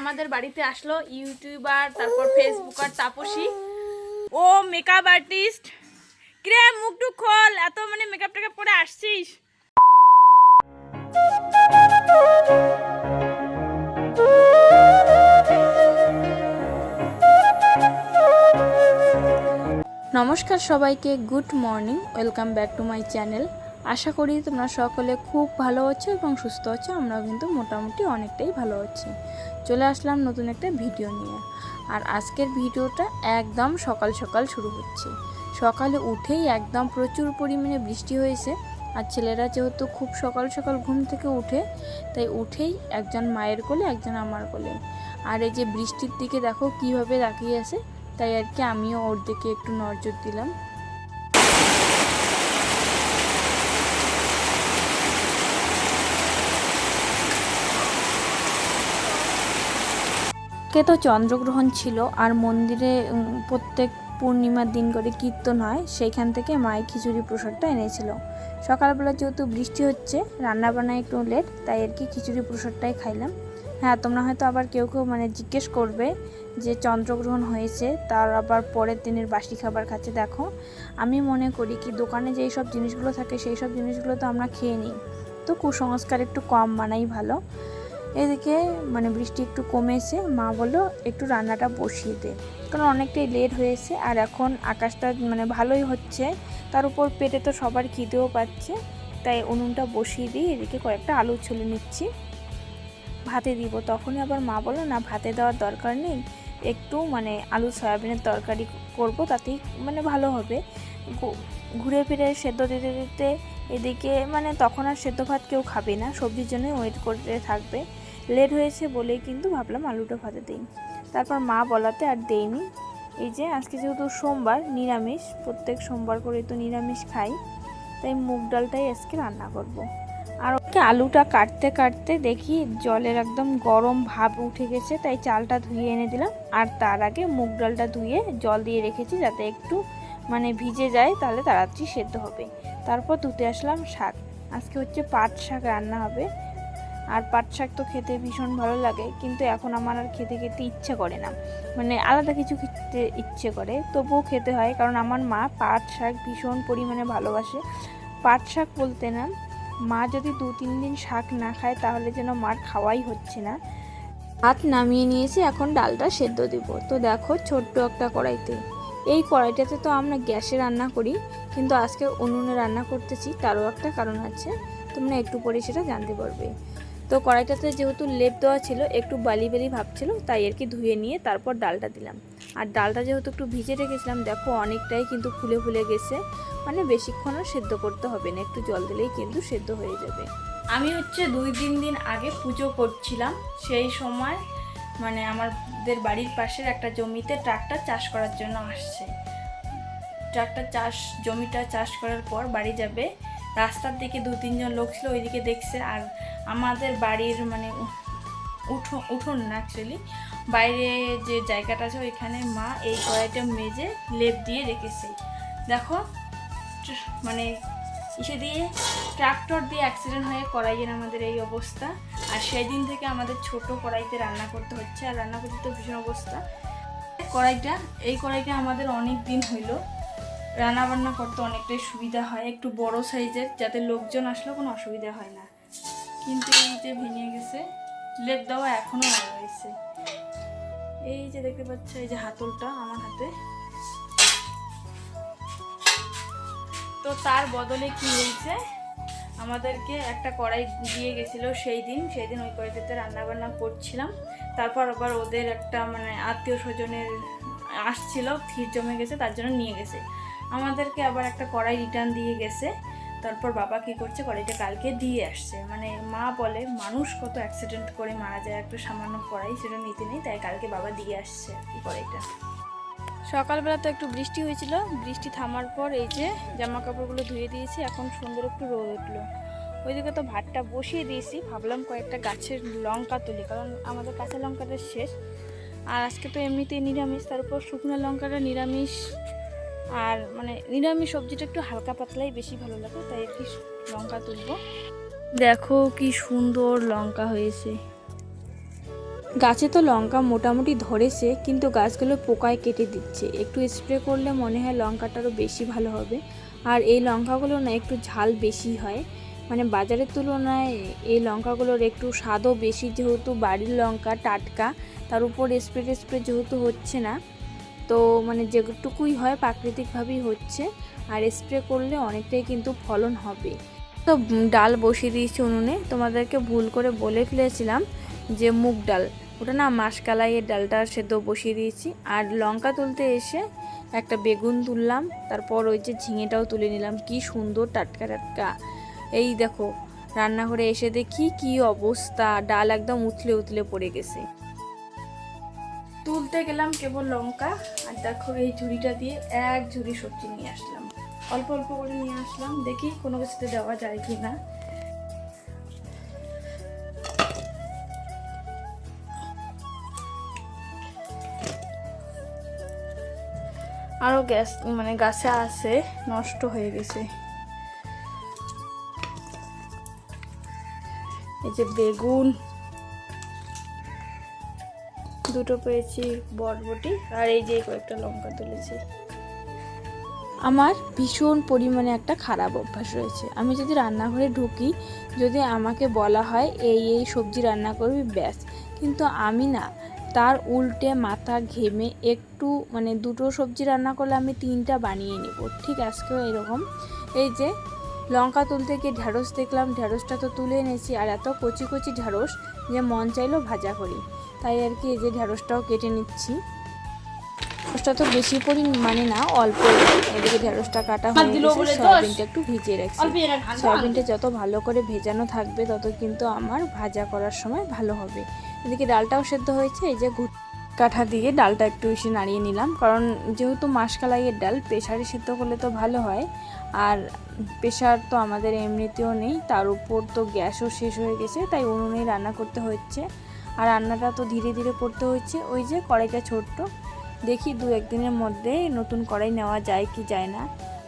আমাদের বাড়িতে আসলো ইউটিউবার, তারপর ফেসবুকার তাপসী। ও মেকআপ আর্টিস্ট কিরে, মুখ টুক খোল, এত মানে মেকআপ টেকআপ করে আসছিস? নমস্কার সবাইকে good morning welcome back to my channel আশা করি তোমরা সকলে খুব ভালো আছো এবং সুস্থ আছো। আমরাও কিন্তু মোটামুটি অনেকটাই ভালো আছি। চলে আসলাম নতুন একটা ভিডিও নিয়ে। আর আজকের ভিডিওটা একদম সকাল সকাল শুরু হচ্ছে। সকালে উঠেই একদম প্রচুর পরিমাণে বৃষ্টি হয়েছে। আর ছেলেরা যেহেতু খুব সকাল সকাল ঘুম থেকে উঠে, তাই উঠেই একজন মায়ের কোলে, একজন আমার কোলে। আর এই যে বৃষ্টির দিকে দেখো কীভাবে তাকিয়ে আছে, তাই আর কি আমিও ওর দিকে একটু নজর দিলাম। কে তো চন্দ্রগ্রহণ ছিল আর মন্দিরে প্রত্যেক পূর্ণিমার দিন করে কীর্তন হয়, সেইখান থেকে মায়ের খিচুড়ি প্রসাদটা এনেছিল। সকালবেলা যেহেতু বৃষ্টি হচ্ছে, রান্নাবান্না একটু লেট তাই আর কি খিচুড়ি প্রসাদটাই খাইলাম। হ্যাঁ তোমরা হয়তো আবার কেউ কেউ মানে জিজ্ঞেস করবে যে চন্দ্রগ্রহণ হয়েছে, তার আবার পরের দিনের বাসি খাবার খাচ্ছে, দেখো। আমি মনে করি কি, দোকানে যেই সব জিনিসগুলো থাকে, সেই সব জিনিসগুলো তো আমরা খেয়ে নিই। তো কুসংস্কার একটু কম মানাই ভালো। এদিকে মানে বৃষ্টি একটু কমেছে, মা বলল, একটু রান্নাটা বসিয়ে দে। কারণ অনেকটাই লেট হয়েছে আর এখন আকাশটা মানে ভালোই হচ্ছে। তার উপর পেটে তো সবার খিদেও পাচ্ছে, তাই উনুনটা বসিয়ে দিই এদিকে কয়েকটা আলু ছুলে নিচ্ছি। ভাতে দিব। তখনই আবার মা বলল, না, ভাতে দেওয়ার দরকার নেই। একটু মানে আলু সয়াবিনের তরকারি করব, তাতেই মানে ভালো হবে। ঘুরে ফিরে সেদ্ধ দিতে দিতে এদিকে মানে তখন আর সেদ্ধ ভাত কেউ খাবে না, সবজির জন্য ওয়েট করতে থাকবে। লেট হয়েছে বলেই কিন্তু ভাবলাম আলুটা ভাতে দিই। তারপর মা বলাতে আর দেইনি। এই যে আজকে যেহেতু সোমবার, নিরামিষ, প্রত্যেক সোমবার করে তো নিরামিষ খাই। তাই মুগ ডালটাই আজকে রান্না করব। আর ওকে আলুটা কাটতে কাটতে দেখি জলের একদম গরম ভাব উঠে গেছে, তাই চালটা ধুয়ে এনে দিলাম। আর তার আগে মুগ ডালটা ধুয়ে জল দিয়ে রেখেছি যাতে একটু মানে ভিজে যায়, তাহলে তাড়াতাড়ি সেদ্ধ হবে। তারপর ধুতে আসলাম শাক। আজকে হচ্ছে পাট শাক রান্না হবে। আর পাট শাক তো খেতে ভীষণ ভালো লাগে, কিন্তু এখন আমার আর খেতে খেতে ইচ্ছে করে না। মানে আলাদা কিছু খেতে ইচ্ছে করে, তবুও খেতে হয়, কারণ আমার মা পাট শাক ভীষণ পরিমাণে ভালোবাসে। পাট শাক বলতে না, মা যদি দু তিন দিন শাক না খায় তাহলে যেন মার খাওয়াই হচ্ছে না। ভাত নামিয়ে নিয়েছি, এখন ডালটা সেদ্ধ দিব। তো দেখো ছোট্ট একটা কড়াইতে। এই কড়াইটাতে তো আমরা গ্যাসে রান্না করি, কিন্তু আজকে উনুনে রান্না করতেছি, তারও একটা কারণ আছে, তোমরা একটু পরে সেটা জানতে পারবে। তো কড়াইটাতে যেহেতু লেপ দেওয়া ছিল, একটু বালি বালি ভাবছিল তাই আর কি ধুয়ে নিয়ে তারপর ডালটা দিলাম। আর ডালটা যেহেতু একটু ভিজে রেখেছিলাম, দেখো অনেকটাই কিন্তু ফুলে ফুলে গেছে। মানে বেশিক্ষণও সেদ্ধ করতে হবে না, একটু জল দিলেই কিন্তু সেদ্ধ হয়ে যাবে। আমি হচ্ছে দুই তিন দিন আগে পুজো করছিলাম, সেই সময় মানে আমাদের বাড়ির পাশের একটা জমিতে ট্রাক্টর চাষ করার জন্য আসছে। ট্রাক্টর চাষ, জমিটা চাষ করার পর বাড়ি যাবে, রাস্তার দিকে দু তিনজন লোক ছিল, ওইদিকে দেখছে, আর আমাদের বাড়ির মানে উঠো, উঠোন না অ্যাকচুয়ালি বাইরে যে জায়গাটা আছে ওইখানে মা এই কড়াইটা মেজে লেপ দিয়ে রেখেছে। দেখো মানে ইসে দিয়ে ট্রাক্টর দিয়ে অ্যাক্সিডেন্ট হয়ে কড়াইয়ের আমাদের এই অবস্থা। আর সেই দিন থেকে আমাদের ছোট কড়াইতে রান্না করতে হচ্ছে, আর রান্না করতে তো ভীষণ অবস্থা। কড়াইটা, এই কড়াইটা আমাদের অনেক দিন হইল। রান্না বান্না করতে অনেকটাই সুবিধা হয়, একটু বড় সাইজের, যাতে লোকজন আসলেও কোনো অসুবিধা হয় না। কিন্তু এই যে ভেঙে গেছে, লেপ দেওয়া এখনও রয়েছে। এই যে দেখতে পাচ্ছ, এই যে হাতলটা আমার হাতে। তো তার বদলে কি হয়েছে? আমাদেরকে একটা কড়াই দিয়ে গেছিল সেই দিন। সেই দিন ওই কড়াইটাতে রান্না বান্না করছিলাম। তারপর আবার ওদের একটা মানে আত্মীয় স্বজনের আসছিল ভিড় জমে গেছে, তার জন্য নিয়ে গেছে। আমাদেরকে আবার একটা কড়াই রিটার্ন দিয়ে গেছে। তারপর বাবা কি করছে? কড়াইটা কালকে দিয়ে আসছে। মানে মা বলে, মানুষ কত অ্যাক্সিডেন্ট করে মারা যায়, একটা সামান্য কড়াই সেটা নিতে নেই। তাই কালকে বাবা দিয়ে আসছে এই কড়াইটা সকালবেলা তো একটু বৃষ্টি হয়েছিল। বৃষ্টি থামার পর এই যে জামা কাপড়গুলো ধুয়ে দিয়েছি, এখন সুন্দর একটু রোদ উঠল। ওইদিকে তো ভাতটা বসিয়ে দিয়েছি। ভাবলাম কয়েকটা গাছের লঙ্কা তুলি, কারণ আমাদের কাঁচা লঙ্কাটা শেষ। আর আজকে তো এমনিতেই নিরামিষ, তার উপর শুকনো লঙ্কাটা নিরামিষ আর মানে নিরামিষ সবজিটা একটু হালকা পাতলাই বেশি ভালো লাগে তাই কি লঙ্কা তুলবো। দেখো কি সুন্দর লঙ্কা হয়েছে। গাছে তো লঙ্কা মোটামুটি ধরেছে কিন্তু গাছগুলো পোকায় কেটে দিচ্ছে। একটু স্প্রে করলে মনে হয় লঙ্কাটারও বেশি ভালো হবে। আর এই লঙ্কাগুলো না একটু ঝাল বেশি হয়। মানে বাজারের তুলনায় এই লঙ্কাগুলোর একটু স্বাদও বেশি যেহেতু বাড়ির লঙ্কা টাটকা তার উপর স্প্রে স্প্রে যেহেতু হচ্ছে না তো মানে যেটুকুই হয় প্রাকৃতিকভাবেই হচ্ছে। আর স্প্রে করলে অনেকটাই কিন্তু ফলন হবে। তো ডাল বসিয়ে দিয়েছি উনুনে। তোমাদেরকে ভুল করে বলে ফেলেছিলাম যে মুগ ডাল। ওটা না মাসকালাইয়ের ডালটা সেদ্ধ বসিয়ে দিয়েছি। আর লঙ্কা তুলতে এসে একটা বেগুন তুললাম। তারপর ওই যে ঝিঙেটাও তুলে নিলাম। কি সুন্দর টাটকা টাটকা। এই দেখো, রান্নাঘরে এসে দেখি কি অবস্থা। ডাল একদম উথলে উথলে পড়ে গেছে। তুলতে গেলাম কেবল লঙ্কা আর দেখো এই ঝুড়িটা দিয়ে এক ঝুড়ি সবজি নিয়ে আসলাম। অল্প অল্প করে নিয়ে আসলাম, দেখি কোনো কিছুতে দেওয়া যায় কি না আরও গ্যাস মানে গাছে আছে, নষ্ট হয়ে গেছে। এই যে বেগুন দুটো পেয়েছি বটবটি আর এই যে কয়েকটা লঙ্কা তুলেছি। আমার ভীষণ পরিমাণে একটা খারাপ অভ্যাস রয়েছে। আমি যদি রান্নাঘরে ঢুকি, যদি আমাকে বলা হয়, এই এই সবজি রান্না করবি, ব্যাস। কিন্তু আমি না, তার উল্টে মাথা ঘেমে একটু মানে দুটো সবজি রান্না করলে আমি তিনটা বানিয়ে নেব। ঠিক আজকেও এরকম। এই যে লঙ্কা তুলতে গিয়ে ঢ্যাঁড়স দেখলাম ঢ্যাঁড়সটা তো তুলে এনেছি, আর এত কচি কচি ঢ্যাঁড়স যে মন চাইলো ভাজা করি। তাই আর কি এই যে ঢ্যাঁড়সটাও কেটে নিচ্ছি। ঢ্যাঁড়সটা তো বেশি পরিমাণে না অল্প। এদিকে ঢ্যাঁড়সটা কাটা হয়ে গেছে সয়াবিনটা একটু ভিজিয়ে রাখছি। সয়াবিনটা যত ভালো করে ভেজানো থাকবে তত কিন্তু আমার ভাজা করার সময় ভালো হবে। এদিকে ডালটাও সেদ্ধ হয়েছে এই যে ঘুট কাঠা দিয়ে ডালটা একটু এসে নাড়িয়ে নিলাম। কারণ যেহেতু মাসকালাইয়ের ডাল প্রেশারে সিদ্ধ করলে তো ভালো হয়। আর প্রেশার তো আমাদের এমনিতেও নেই তার উপর তো গ্যাসও শেষ হয়ে গেছে তাই উনুনেই রান্না করতে হচ্ছে। আর রান্নাটা তো ধীরে ধীরে করতে হচ্ছে ওই যে কড়াইটা ছোট্ট। দেখি দু একদিনের মধ্যে নতুন কড়াই নেওয়া যায় কি যায় না।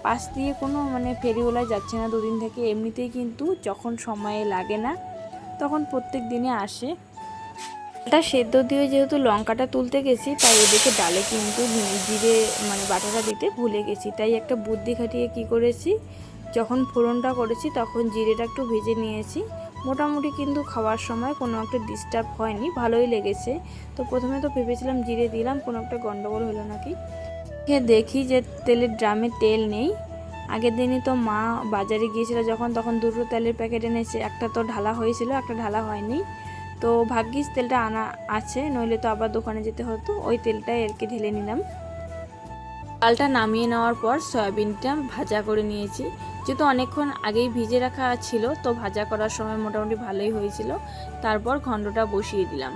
পাশ দিয়ে কোনো মানে ফেরিওলা যাচ্ছে না দুদিন থেকে। এমনিতেই কিন্তু যখন সময়ে লাগে না, তখন প্রত্যেক দিনে আসে। ডালটা সেদ্ধ দিয়ে যেহেতু লঙ্কাটা তুলতে গেছি, তাই এদিকে ডালে কিন্তু জিরে মানে বাটাটা দিতে ভুলে গেছি। তাই একটা বুদ্ধি খাটিয়ে কি করেছি, যখন ফোড়নটা করেছি, তখন জিরেটা একটু ভেজে নিয়েছি। মোটামুটি কিন্তু খাওয়ার সময় কোনো একটা ডিস্টার্ব হয়নি, ভালোই লেগেছে। তো প্রথমে তো ভেবেছিলাম জিরে দিলাম, কোনো একটা গন্ডগোল হলো নাকি? দেখি যে তেলের ড্রামে তেল নেই। আগের দিনই তো মা বাজারে গিয়েছিল যখন, তখন দুটো তেলের প্যাকেট এনেছে, একটা তো ঢালা হয়েছিল, একটা ঢালা হয়নি। তো ভাগ্যিস তেলটা আনা আছে, নইলে তো আবার দোকানে যেতে হতো, ওই তেলটাই আর কি ঢেলে নিলাম। ডালটা নামিয়ে নেওয়ার পর সয়াবিনটা ভাজা করে নিয়েছি। যেহেতু অনেকক্ষণ আগেই ভিজে রাখা ছিল, তো ভাজা করার সময় মোটামুটি ভালোই হয়েছিল। তারপর ঘন্টটা বসিয়ে দিলাম।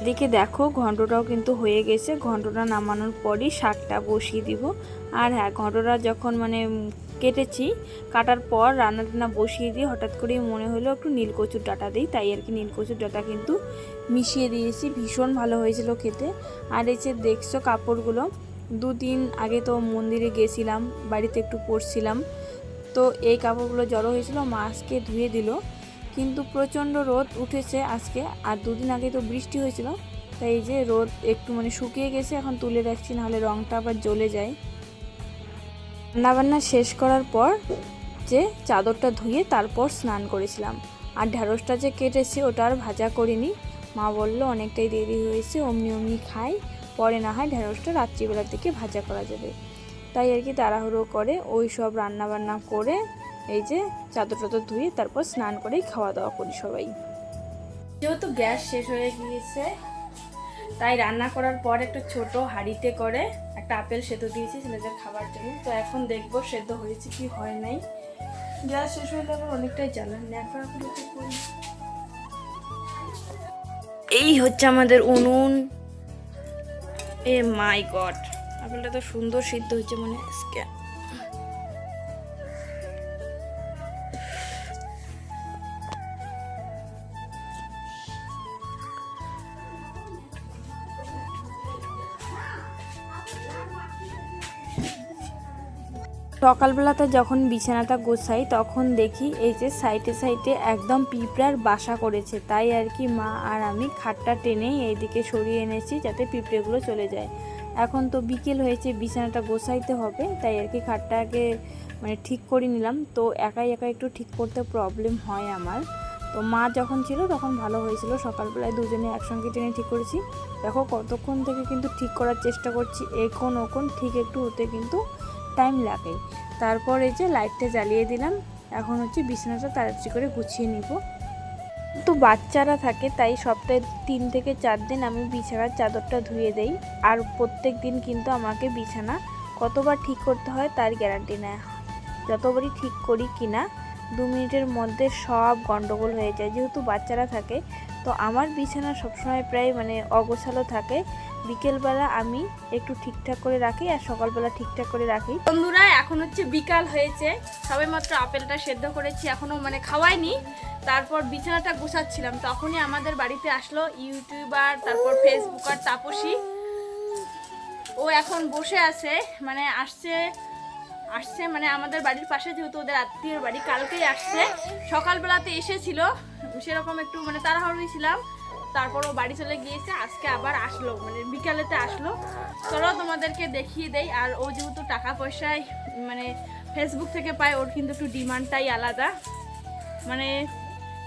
এদিকে দেখো, ঘন্টটাও কিন্তু হয়ে গেছে। ঘন্টটা নামানোর পরই শাকটা বসিয়ে দিব। আর হ্যাঁ ঘন্টটা যখন মানে কেটেছি, কাটার পর রান্না টান্না বসিয়ে দিয়ে হঠাৎ করেই মনে হলো একটু নীলকচুর ডাটা দিই। তাই আর কি নীলকচুর ডাটা কিন্তু মিশিয়ে দিয়েছি। ভীষণ ভালো হয়েছিল খেতে। আর এই যে দেখছ কাপড়গুলো দুদিন আগে তো মন্দিরে গেছিলাম, বাড়িতে একটু পড়ছিলাম। তো এই কাপড়গুলো জড়ো হয়েছিল মা আজকে ধুয়ে দিল। কিন্তু প্রচণ্ড রোদ উঠেছে আজকে, আর দুদিন আগে তো বৃষ্টি হয়েছিল। তাই যে রোদ একটু মানে শুকিয়ে গেছে, এখন তুলে রাখছি, নাহলে রঙটা আবার জ্বলে যায়। রান্নাবান্না শেষ করার পর যে চাদরটা ধুয়ে তারপর স্নান করেছিলাম। আর ঢ্যাঁড়সটা যে কেটেছি, ওটা আর ভাজা করিনি। মা বলল, অনেকটাই দেরি হয়েছে, অমনি অমনি খাই। পরে না হয় ঢ্যাঁড়সটা রাত্রিবেলার দিকে ভাজা করা যাবে। তাই আর কি তাড়াহুড়ো করে ওই সব রান্নাবান্না করে এই যে চাদর টাদর ধুয়ে তারপর স্নান করেই খাওয়া দাওয়া করি সবাই। যেহেতু গ্যাস শেষ হয়ে গিয়েছে তাই রান্না করার পর একটা ছোট হাঁড়িতে করে একটা আপেল সেদ্ধ দিয়েছি ছেলেদের খাবার জন্য। তো এখন দেখব সেদ্ধ হয়েছে কি হয় নাই। গ্যাস শেষ হয়ে গেলে অনেকটাই জ্বালান ন্যাকড়া এই হচ্ছে আমাদের উনুন। এ মাই গড আপেলটা তো সুন্দর সিদ্ধ হচ্ছে মনে আজকে সকালবেলাতে যখন বিছানাটা গোছাই, তখন দেখি এই যে সাইডে সাইডে একদম পিঁপড়ার বাসা করেছে। তাই আর কি মা আর আমি খাটটা টেনে এইদিকে সরিয়ে এনেছি যাতে পিঁপড়েগুলো চলে যায়। এখন তো বিকেল হয়েছে, বিছানাটা গোছাইতে হবে, তাই আর কি খাটটাকে মানে ঠিক করে নিলাম। তো একাই একা একটু ঠিক করতে প্রবলেম হয় আমার। তো মা যখন ছিল, তখন ভালো হয়েছিল। সকালবেলায় দুজনে একসঙ্গে টেনে ঠিক করেছি। দেখো কতক্ষণ থেকে কিন্তু ঠিক করার চেষ্টা করছি এখন ওখন ঠিক একটু হতে কিন্তু টাইম লাগে। তারপর এই যে লাইটটা জ্বালিয়ে দিলাম, এখন হচ্ছে বিছানাটা তাড়াতাড়ি করে গুছিয়ে নিব। তো বাচ্চারা থাকে, তাই সপ্তাহে তিন থেকে চার দিন আমি বিছানার চাদরটা ধুয়ে দেই। আর প্রত্যেক দিন কিন্তু আমাকে বিছানা কতবার ঠিক করতে হয় তার গ্যারান্টি নেয় যতবারই ঠিক করি কিনা, দু মিনিটের মধ্যে সব গন্ডগোল হয়ে যায়। যেহেতু বাচ্চারা থাকে, তো আমার বিছানা সবসময় প্রায় মানে অগোছালো থাকে। বিকেলবেলা আমি একটু ঠিকঠাক করে রাখি আর সকালবেলা ঠিকঠাক করে রাখি। বন্ধুরা, এখন হচ্ছে বিকাল হয়েছে। সবে মাত্র আপেলটা সেদ্ধ করেছি এখনও মানে খাওয়াইনি। তারপর বিছানাটা গুছাচ্ছিলাম। তখনই আমাদের বাড়িতে আসলো ইউটিউবার, তারপর ফেসবুকার তাপসী। ও এখন বসে আছে মানে আসছে আসছে মানে আমাদের বাড়ির পাশে যেহেতু ওদের আত্মীয়র বাড়ি, কালকেই আসছে। সকালবেলাতে এসেছিল, সেরকম একটু মানে তাড়াহুড়ি ছিলাম। তারপর ও বাড়ি চলে গিয়েছে, আজকে আবার আসলো মানে বিকালেতে আসলো। চলো তোমাদেরকে দেখিয়ে দেই, আর ও যেহেতু টাকা পয়সায় মানে ফেসবুক থেকে পায়, ওর কিন্তু একটু ডিমান্ডটাই আলাদা। মানে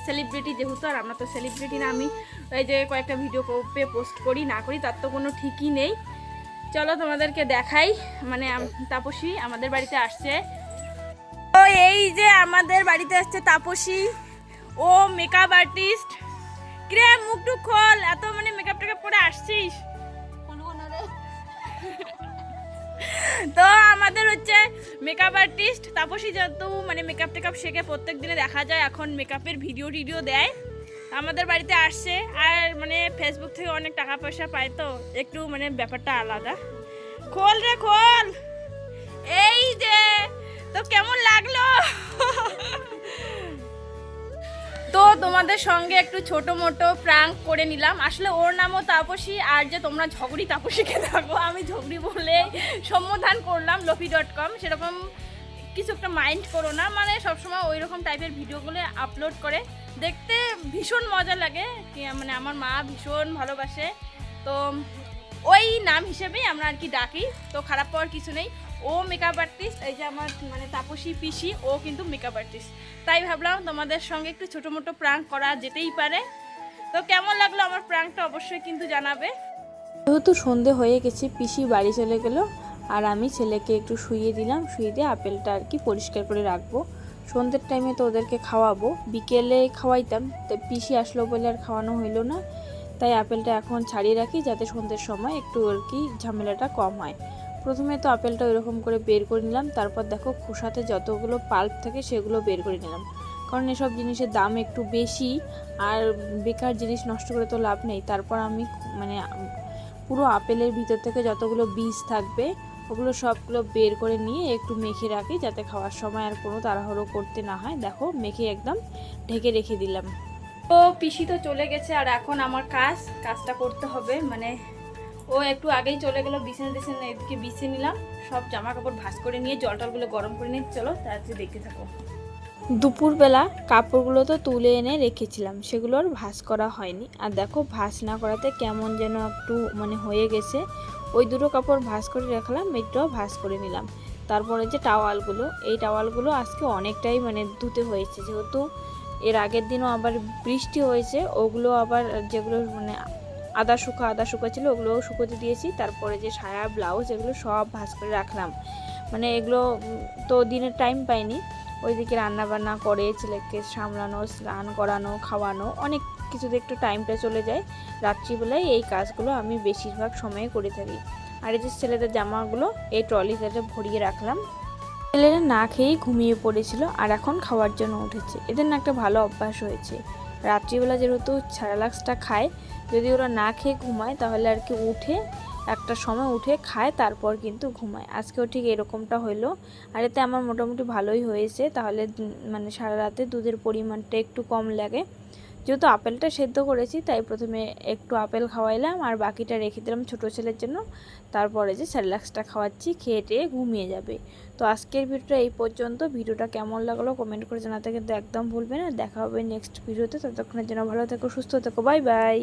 সেলিব্রিটি যেহেতু, আর আমরা তো সেলিব্রিটি না, আমি এই যে কয়েকটা ভিডিও পে পোস্ট করি, না করি, তার তো কোনো ঠিকই নেই। চলো তোমাদেরকে দেখাই মানে তাপসী আমাদের বাড়িতে আসছে। ও, এই যে আমাদের বাড়িতে আসছে তাপসী। ও মেকআপ আর্টিস্ট মুখ খোল, এত মানে মেকআপ টেকআপ করে আসছিস? তো আমাদের হচ্ছে মেকআপ আর্টিস্ট তাপসী যেহেতু মানে মেকআপ টেকআপ শেখে, প্রত্যেক দিনে দেখা যায়, এখন মেকআপের ভিডিও টিডিও দেয়। আমাদের বাড়িতে আসছে, আর মানে ফেসবুক থেকে অনেক টাকা পয়সা পায় তো, একটু মানে ব্যাপারটা আলাদা। খোল রে, খোল! এই যে তো কেমন লাগল? তো তোমাদের সঙ্গে একটু ছোট মোটো প্রাঙ্ক করে নিলাম। আসলে ওর নামও তাপসী, আর যে তোমরা ঝগড়ি তাপসীকে থাকো আমি ঝগড়ি বলে সম্বোধন করলাম লফি ডট কম সেরকম কিছু একটা মাইন্ড করো না মানে সবসময় ওই রকম টাইপের ভিডিওগুলো আপলোড করে। দেখতে ভীষণ মজা লাগে মানে আমার মা ভীষণ ভালোবাসে। তো ওই নাম হিসেবেই আমরা আর কি ডাকি, তো খারাপ পাওয়ার কিছু নেই। ও মেকআপ আর্টিস্ট এই যে আমার মানে তাপসী পিসি, ও কিন্তু মেকআপ আর্টিস্ট তাই ভাবলাম তোমাদের সঙ্গে একটু ছোটো মোটো প্রাঙ্ক করা যেতেই পারে। তো কেমন লাগল আমার প্রাঙ্কটা অবশ্যই কিন্তু জানাবে। যেহেতু সন্ধে হয়ে গেছে, পিসি বাড়ি চলে গেল, আর আমি ছেলেকে একটু শুইয়ে দিলাম শুয়ে দিয়ে আপেলটা আর কি পরিষ্কার করে রাখব। সন্ধ্যের টাইমে তো ওদেরকে খাওয়াবো। বিকেলে খাওয়াইতাম তো পিসি আসলো বলে আর খাওয়ানো হইল না। তাই আপেলটা এখন ছাড়িয়ে রাখি, যাতে সন্ধ্যের সময় একটু আর কি ঝামেলাটা কম হয়। প্রথমে তো আপেলটা ওইরকম করে বের করে নিলাম, তারপর দেখো খোসাতে যতগুলো পাল্প থাকে সেগুলো বের করে নিলাম। কারণ এসব জিনিসের দাম একটু বেশি আর বেকার জিনিস নষ্ট করে তো লাভ নেই। তারপর আমি মানে পুরো আপেলের ভিতর থেকে যতগুলো বীজ থাকবে, ওগুলো সবগুলো বের করে নিয়ে একটু মেখে রাখি যাতে খাওয়ার সময় আর কোনো তাড়াহুড়ো করতে না হয়। দেখো মেখে একদম ঢেকে রেখে দিলাম। তো পিসি তো চলে গেছে আর এখন আমার কাজ, কাজটা করতে হবে। মানে ও একটু আগেই চলে গেল, বিছানা টিছানা এদিকে বিছিয়ে নিলাম। সব জামা কাপড় ভাঁজ করে নিয়ে জল টলগুলো গরম করে নিয়ে চলো তাড়াতাড়ি দেখতে থাকো। দুপুরবেলা কাপড়গুলো তো তুলে এনে রেখেছিলাম, সেগুলো আর ভাঁজ করা হয়নি। আর দেখো ভাঁজ না করাতে কেমন যেন একটু মানে হয়ে গেছে। ওই দুটো কাপড় ভাঁজ করে রাখলাম, এটাও ভাঁজ করে নিলাম। তারপরে যে টাওয়ালগুলো, এই টাওয়ালগুলো আজকে অনেকটাই মানে ধুতে হয়েছে। যেহেতু এর আগের দিনও আবার বৃষ্টি হয়েছে, ওগুলো আবার যেগুলো মানে আদা শুকা আদা শুকা ছিল, ওগুলোও শুকোতে দিয়েছি। তারপরে যে সায়া, ব্লাউজ, এগুলো সব ভাঁজ করে রাখলাম। মানে এগুলো তো দিনের টাইম পাইনি। ওইদিকে রান্না বান্না করে ছেলেকে সামলানো, স্নান করানো, খাওয়ানো, অনেক কিছুতে একটু টাইমটা চলে যায়। রাত্রিবেলায় এই কাজগুলো আমি বেশিরভাগ সময়ে করে থাকি। আর এই যে ছেলেদের জামাগুলো, এই ট্রলিতে ভরিয়ে রাখলাম, ছেলেরা না খেয়েই ঘুমিয়ে পড়েছিল আর এখন খাওয়ার জন্য উঠেছে। এদের না একটা ভালো অভ্যাস হয়েছে। রাত্রিবেলা যেহেতু স্যারালাক্সটা খায়, যদি ওরা না খেয়ে ঘুমায়, তাহলে আর কি উঠে, একটা সময় উঠে খায়, তারপর কিন্তু ঘুমায়। আজকেও ঠিক এরকমটা হলো আর এতে আমার মোটামুটি ভালোই হয়েছে। তাহলে মানে সারা রাতে দুধের পরিমাণটা একটু কম লাগে। যেহেতু আপেলটা সেদ্ধ করেছি, তাই প্রথমে একটু আপেল খাওয়াইলাম আর বাকিটা রেখে দিলাম ছোটো ছেলের জন্য। তারপরে যে স্যালাক্সটা খাওয়াচ্ছি, খেয়ে টেয়ে ঘুমিয়ে যাবে। তো আজকের ভিডিওটা এই পর্যন্ত। ভিডিওটা কেমন লাগল কমেন্ট করে জানাতে কিন্তু একদম ভুলবে না। দেখা হবে নেক্সট ভিডিওতে। ততক্ষণের জন্য ভালো থেকো, সুস্থ থেকো। Bye bye.